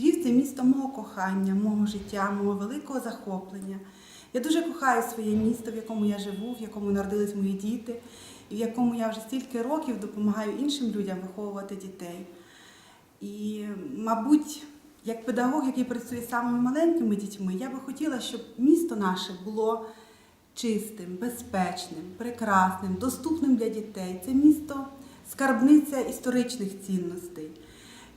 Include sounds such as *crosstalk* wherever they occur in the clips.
Львів це місто мого кохання, мого життя, мого великого захоплення. Я дуже кохаю своє місто, в якому я живу, в якому народились мої діти, і в якому я вже стільки років допомагаю іншим людям виховувати дітей. І, мабуть, як педагог, який працює з самими маленькими дітьми, я би хотіла, щоб місто наше було чистим, безпечним, прекрасним, доступним для дітей. Це місто скарбниця історичних цінностей,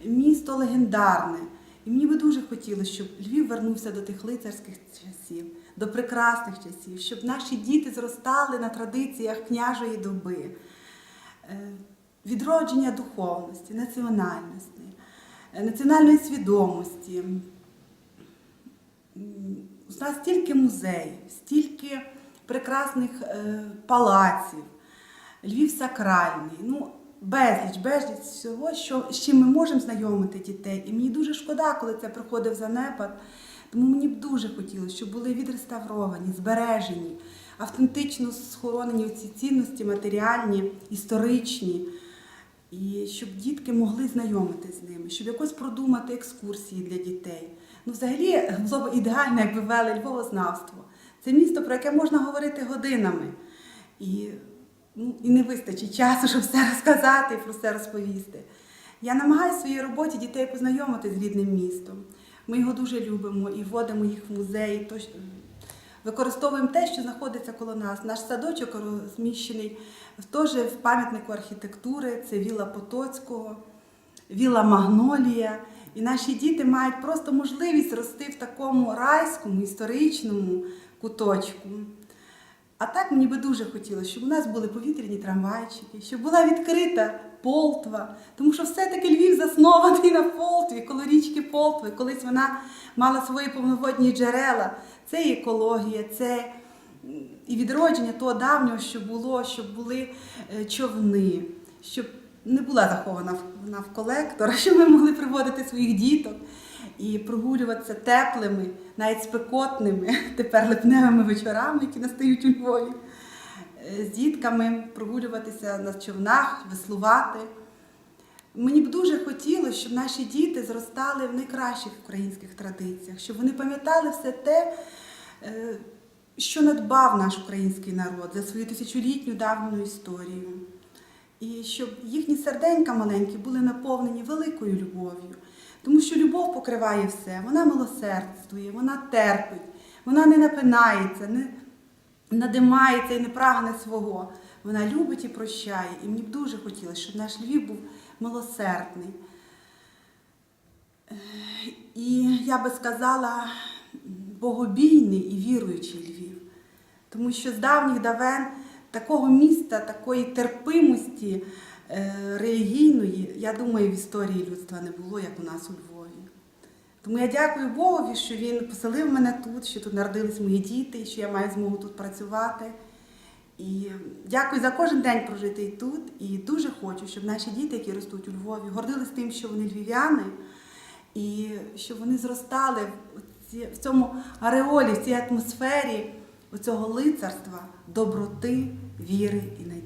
місто легендарне. І мені би дуже хотілося, щоб Львів вернувся до тих лицарських часів, до прекрасних часів, щоб наші діти зростали на традиціях княжої доби, Е, відродження духовності, національності, е, національної свідомості. У нас стільки музеїв, стільки прекрасних е, палаців, Львів сакральний. Ну, безліч, безліч всього, що, з чим ми можемо знайомити дітей. І мені дуже шкода, коли це приходив занепад. Тому мені б дуже хотілося, щоб були відреставровані, збережені, автентично схоронені ці цінності матеріальні, історичні. І щоб дітки могли знайомитися з ними, щоб якось продумати екскурсії для дітей. Ну, взагалі, *laughs* було б ідеально, якби вели Львовознавство. Це місто, про яке можна говорити годинами. І, і не вистачить часу, щоб все розказати і про все розповісти. Я намагаюся в своїй роботі дітей познайомити з рідним містом. Ми його дуже любимо і вводимо їх в музеї. Використовуємо те, що знаходиться коло нас. Наш садочок розміщений теж в пам'ятнику архітектури, це Віла Потоцького, Віла Магнолія. І наші діти мають просто можливість рости в такому райському, історичному куточку. А так мені би дуже хотілося, щоб у нас були повітряні трамвайчики, щоб була відкрита Полтва, тому що все-таки Львів заснований на Полтві, коло річки Полтви. Колись вона мала свої повноводні джерела. Це і екологія, це і відродження того давнього, що було, щоб були е, човни, щоб не була захована в колектор, щоб ми могли приводити своїх діток і прогулюватися теплими, навіть спекотними, *laughs* тепер липневими вечорами, які настають у Львові, е, з дітками прогулюватися на човнах, веслувати. Мені б дуже хотілося, щоб наші діти зростали в найкращих українських традиціях, щоб вони пам'ятали все те, е, що надбав наш український народ за свою тисячолітню давню історію. І щоб їхні серденька маленькі були наповнені великою любов'ю. Тому що любов покриває все, вона милосердствує, вона терпить, вона не напинається, не надимається і не прагне свого. Вона любить і прощає. І мені б дуже хотілося, щоб наш Львів був милосердний. І я би сказала, богобійний і віруючий Львів. Тому що з давніх давен такого міста, такої терпимості релігійної, я думаю, в історії людства не було, як у нас у Львові. Тому я дякую Богові, що він поселив мене тут, що тут народились мої діти, що я маю змогу тут працювати. І дякую за кожен день прожитий тут. І дуже хочу, щоб наші діти, які ростуть у Львові, гордились тим, що вони львів'яни, і щоб вони зростали в цьому ареолі, в цій атмосфері оцього лицарства, доброти, віри і надії.